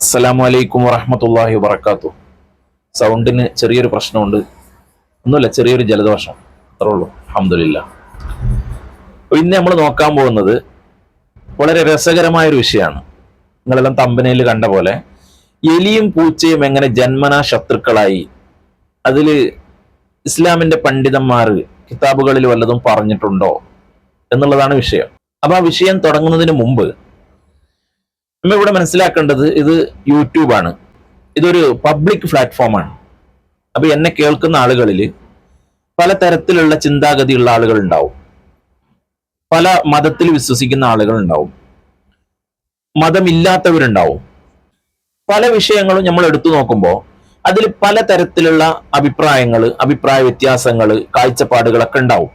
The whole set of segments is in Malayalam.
അസ്സലാമു അലൈക്കും വറഹമത്തല്ലാഹി വബർക്കാത്തു സൗണ്ടിന് ചെറിയൊരു പ്രശ്നമുണ്ട്. ഒന്നുമില്ല ചെറിയൊരു ജലദോഷം. അത്രേ ഉള്ളൂ. അഹമ്മദില്ല ഇന്ന് നമ്മൾ നോക്കാൻ പോകുന്നത് വളരെ രസകരമായ ഒരു വിഷയമാണ്. നിങ്ങളെല്ലാം തമ്പനയിൽ കണ്ട പോലെ എലിയും പൂച്ചയും എങ്ങനെ ജന്മനാ ശത്രുക്കളായി? അതിൽ ഇസ്ലാമിന്റെ പണ്ഡിതന്മാർ കിതാബുകളിൽ വല്ലതും പറഞ്ഞിട്ടുണ്ടോ? എന്നുള്ളതാണ് വിഷയം. അപ്പൊ ആ വിഷയം തുടങ്ങുന്നതിന് മുമ്പ് നമ്മൾ ഇവിടെ മനസ്സിലാക്കേണ്ടത് ഇത് യൂട്യൂബാണ് ഇതൊരു പബ്ലിക് പ്ലാറ്റ്ഫോമാണ് അപ്പൊ എന്നെ കേൾക്കുന്ന ആളുകളിൽ പല തരത്തിലുള്ള ചിന്താഗതിയുള്ള ആളുകൾ ഉണ്ടാവും. പല മതത്തിൽ വിശ്വസിക്കുന്ന ആളുകൾ ഉണ്ടാവും. മതമില്ലാത്തവരുണ്ടാവും. പല വിഷയങ്ങളും നമ്മൾ എടുത്തു നോക്കുമ്പോൾ അതിൽ പല തരത്തിലുള്ള അഭിപ്രായങ്ങൾ അഭിപ്രായ വ്യത്യാസങ്ങൾ കാഴ്ചപ്പാടുകളൊക്കെ ഉണ്ടാവും.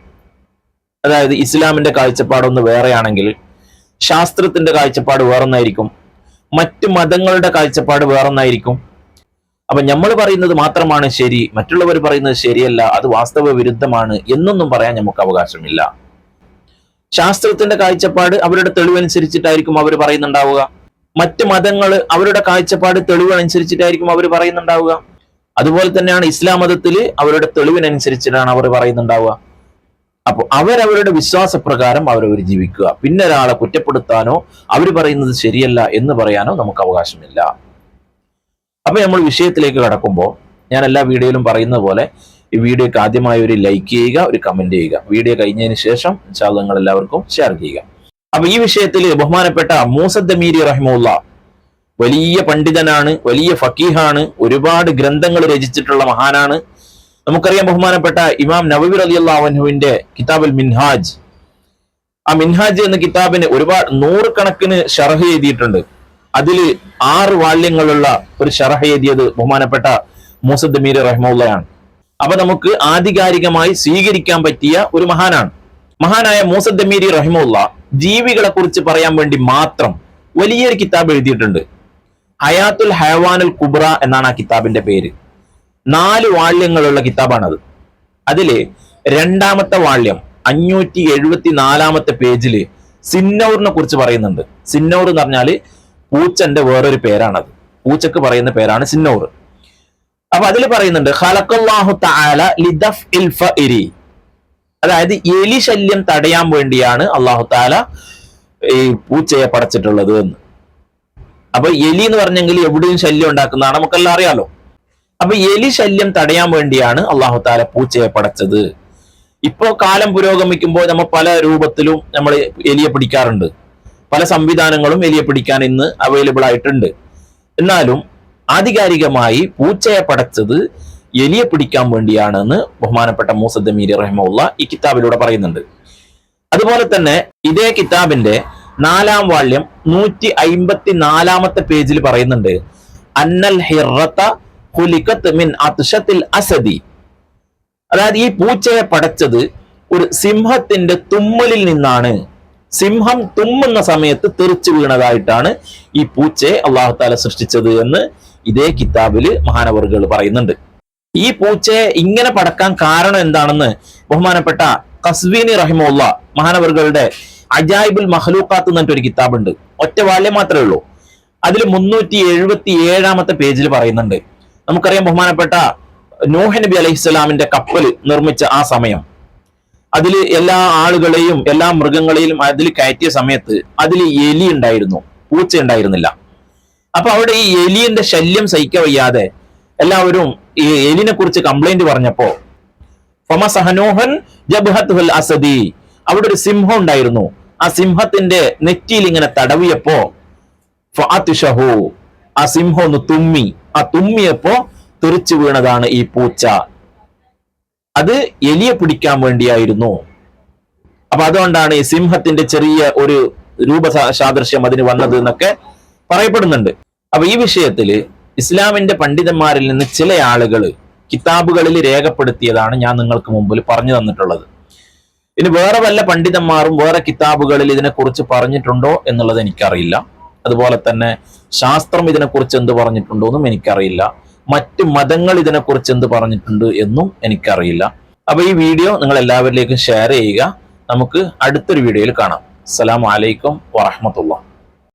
അതായത് ഇസ്ലാമിന്റെ കാഴ്ചപ്പാടൊന്ന് വേറെയാണെങ്കിൽ ശാസ്ത്രത്തിന്റെ കാഴ്ചപ്പാട് വേറൊന്നായിരിക്കും. മറ്റു മതങ്ങളുടെ കാഴ്ചപ്പാട് വേറൊന്നായിരിക്കും. അപ്പൊ നമ്മൾ പറയുന്നത് മാത്രമാണ് ശരി മറ്റുള്ളവർ പറയുന്നത് ശരിയല്ല അത് വാസ്തവ വിരുദ്ധമാണ് എന്നൊന്നും പറയാൻ നമുക്ക് അവകാശമില്ല. ശാസ്ത്രത്തിന്റെ കാഴ്ചപ്പാട് അവരുടെ തെളിവനുസരിച്ചിട്ടായിരിക്കും അവർ പറയുന്നുണ്ടാവുക. മറ്റ് മതങ്ങൾ അവരുടെ കാഴ്ചപ്പാട് തെളിവനുസരിച്ചിട്ടായിരിക്കും അവർ പറയുന്നുണ്ടാവുക. അതുപോലെ തന്നെയാണ് ഇസ്ലാം മതത്തിൽ അവരുടെ തെളിവിനനുസരിച്ചിട്ടാണ് അവർ പറയുന്നുണ്ടാവുക. അപ്പോൾ അവരവരുടെ വിശ്വാസപ്രകാരം അവരവർ ജീവിക്കുക. പിന്നെ ഒരാളെ കുറ്റപ്പെടുത്താനോ അവർ പറയുന്നത് ശരിയല്ല എന്ന് പറയാനോ നമുക്ക് അവകാശമില്ല. അപ്പൊ നമ്മൾ വിഷയത്തിലേക്ക് കടക്കുമ്പോൾ ഞാൻ എല്ലാ വീഡിയോയിലും പറയുന്ന പോലെ ഈ വീഡിയോക്ക് ആദ്യമായി ഒരു ലൈക്ക് ചെയ്യുക ഒരു കമന്റ് ചെയ്യുക. വീഡിയോ കഴിഞ്ഞതിന് ശേഷം നിങ്ങൾ എല്ലാവർക്കും ഷെയർ ചെയ്യുക. അപ്പൊ ഈ വിഷയത്തിൽ ബഹുമാനപ്പെട്ട മൂസദ്ദമീരി റഹിമുള്ള വലിയ പണ്ഡിതനാണ് വലിയ ഫക്കീഹാണ് ഒരുപാട് ഗ്രന്ഥങ്ങൾ രചിച്ചിട്ടുള്ള മഹാനാണ്. നമുക്കറിയാം ബഹുമാനപ്പെട്ട ഇമാം നബബി അലി അള്ളാഹുവിന്റെ കിതാബുൽ മിൻഹാജ്. ആ മിൻഹാജ് എന്ന കിതാബിന് ഒരുപാട് നൂറുകണക്കിന് ഷറഹ് എഴുതിയിട്ടുണ്ട്. അതിൽ ആറ് വാള്യങ്ങളുള്ള ഒരു ഷറഹ് എഴുതിയത് ബഹുമാനപ്പെട്ട മൂസദ് മീർ റഹ്മുള്ളയാണ് അപ്പൊ നമുക്ക് ആധികാരികമായി സ്വീകരിക്കാൻ പറ്റിയ ഒരു മഹാനാണ്. മഹാനായ മൂസദ് മീരി റഹിമുള്ള ജീവികളെ കുറിച്ച് പറയാൻ വേണ്ടി മാത്രം വലിയൊരു കിതാബ് എഴുതിയിട്ടുണ്ട്. ഹയാത്തുൽ ഹയവാനുൽ കുബ്ര എന്നാണ് ആ കിതാബിന്റെ പേര്. നാല് വാള്യങ്ങളുള്ള കിതാബാണത്. അതിൽ രണ്ടാമത്തെ വാള്യം അഞ്ഞൂറ്റി എഴുപത്തി നാലാമത്തെ പേജിൽ സിന്നൗറിനെ കുറിച്ച് പറയുന്നുണ്ട്. സിന്നൗർ എന്ന് പറഞ്ഞാൽ പൂച്ചന്റെ വേറൊരു പേരാണത്. പൂച്ചക്ക് പറയുന്ന പേരാണ് സിന്നൗർ. അപ്പൊ അതിൽ പറയുന്നുണ്ട് ലിദഫ് അതായത് എലി ശല്യം തടയാൻ വേണ്ടിയാണ് അള്ളാഹു താല ഈ പൂച്ചയെ പടച്ചിട്ടുള്ളത് എന്ന്. അപ്പൊ എലി എന്ന് പറഞ്ഞെങ്കിൽ എവിടെയും ശല്യം ഉണ്ടാക്കുന്നതാണ് നമുക്കെല്ലാം അറിയാലോ. അപ്പൊ എലി ശല്യം തടയാൻ വേണ്ടിയാണ് അള്ളാഹു താല പൂച്ചയെ പടച്ചത്. ഇപ്പോ കാലം പുരോഗമിക്കുമ്പോൾ നമ്മൾ പല രൂപത്തിലും നമ്മൾ എലിയെ പിടിക്കാറുണ്ട്. പല സംവിധാനങ്ങളും എലിയെ പിടിക്കാൻ ഇന്ന് അവൈലബിൾ ആയിട്ടുണ്ട്. എന്നാലും ആധികാരികമായി പൂച്ചയെ പടച്ചത് എലിയെ പിടിക്കാൻ വേണ്ടിയാണെന്ന് ബഹുമാനപ്പെട്ട മൂസദ് മീരി റഹ്മുള്ള ഈ കിതാബിലൂടെ പറയുന്നുണ്ട്. അതുപോലെ തന്നെ ഇതേ കിതാബിന്റെ നാലാം വാള്യം നൂറ്റി അയിമ്പത്തി നാലാമത്തെ പേജിൽ പറയുന്നുണ്ട്. അന്നൽ ഹിറത്ത ഹുലിക്കത്ത് മിൻ അത്ഷത്തിൽ അസദി. അതായത് ഈ പൂച്ചയെ പടച്ചത് ഒരു സിംഹത്തിന്റെ തുമ്മലിൽ നിന്നാണ്. സിംഹം തുമ്മുന്ന സമയത്ത് തെറിച്ചു വീണതായിട്ടാണ് ഈ പൂച്ചയെ അള്ളാഹു താല സൃഷ്ടിച്ചത് എന്ന് ഇതേ കിതാബിൽ മഹാനവറുകൾ പറയുന്നുണ്ട്. ഈ പൂച്ചയെ ഇങ്ങനെ പടക്കാൻ കാരണം എന്താണെന്ന് ബഹുമാനപ്പെട്ട കസ്വീനി റഹിമുള്ള മഹാനവറുകളുടെ അജായിബുൽ മഹ്ലൂക്കാത്ത് എന്നിട്ടൊരു കിതാബുണ്ട്. ഒറ്റ വാല്യം മാത്രമേ ഉള്ളൂ. അതിൽ മുന്നൂറ്റി എഴുപത്തി ഏഴാമത്തെ പേജിൽ പറയുന്നുണ്ട്. നമുക്കറിയാം ബഹുമാനപ്പെട്ട നൂഹ് നബി അലൈഹിസ്സലാമിന്റെ കപ്പൽ നിർമ്മിച്ച ആ സമയം. അതിൽ എല്ലാ ആളുകളെയും എല്ലാ മൃഗങ്ങളെയും അതിൽ കയറ്റിയ സമയത്ത് അതിൽ എലി ഉണ്ടായിരുന്നു പൂച്ച ഉണ്ടായിരുന്നില്ല. അപ്പൊ അവിടെ ഈ എലിയന്റെ ശല്യം സഹിക്ക വയ്യാതെ എല്ലാവരും ഈ എലിനെ കുറിച്ച് കംപ്ലൈന്റ് പറഞ്ഞപ്പോ ഫമസഹനോഹൻ ജബ്ഹത്തുൽ അസദി. അവിടെ ഒരു സിംഹം ഉണ്ടായിരുന്നു. ആ സിംഹത്തിന്റെ നെറ്റിയിൽ ഇങ്ങനെ തടവിയപ്പോ ഫാത്തിഷഹു ആ സിംഹം ഒന്ന് തുമ്മി. ആ തുമ്മിയപ്പോ തെറിച്ചു വീണതാണ് ഈ പൂച്ച. അത് എലിയെ പിടിക്കാൻ വേണ്ടിയായിരുന്നു. അപ്പൊ അതുകൊണ്ടാണ് ഈ സിംഹത്തിന്റെ ചെറിയ ഒരു രൂപ സാദൃശ്യം അതിന് വന്നത് എന്നൊക്കെ പറയപ്പെടുന്നുണ്ട്. അപ്പൊ ഈ വിഷയത്തിൽ ഇസ്ലാമിന്റെ പണ്ഡിതന്മാരിൽ നിന്ന് ചില ആളുകൾ കിതാബുകളിൽ രേഖപ്പെടുത്തിയതാണ് ഞാൻ നിങ്ങൾക്ക് മുമ്പിൽ പറഞ്ഞു തന്നിട്ടുള്ളത്. ഇനി വേറെ വല്ല പണ്ഡിതന്മാരും വേറെ കിതാബുകളിൽ ഇതിനെക്കുറിച്ച് പറഞ്ഞിട്ടുണ്ടോ എന്നുള്ളത് എനിക്കറിയില്ല. അതുപോലെ തന്നെ ശാസ്ത്രം ഇതിനെക്കുറിച്ച് എന്ത് പറഞ്ഞിട്ടുണ്ടോ എന്നും എനിക്കറിയില്ല. മറ്റ് മതങ്ങൾ ഇതിനെക്കുറിച്ച് എന്ത് പറഞ്ഞിട്ടുണ്ട് എന്നും എനിക്കറിയില്ല. അപ്പൊ ഈ വീഡിയോ നിങ്ങൾ എല്ലാവരിലേക്കും ഷെയർ ചെയ്യുക. നമുക്ക് അടുത്തൊരു വീഡിയോയിൽ കാണാം. അസ്സലാമു അലൈക്കും വറഹമത്തുള്ള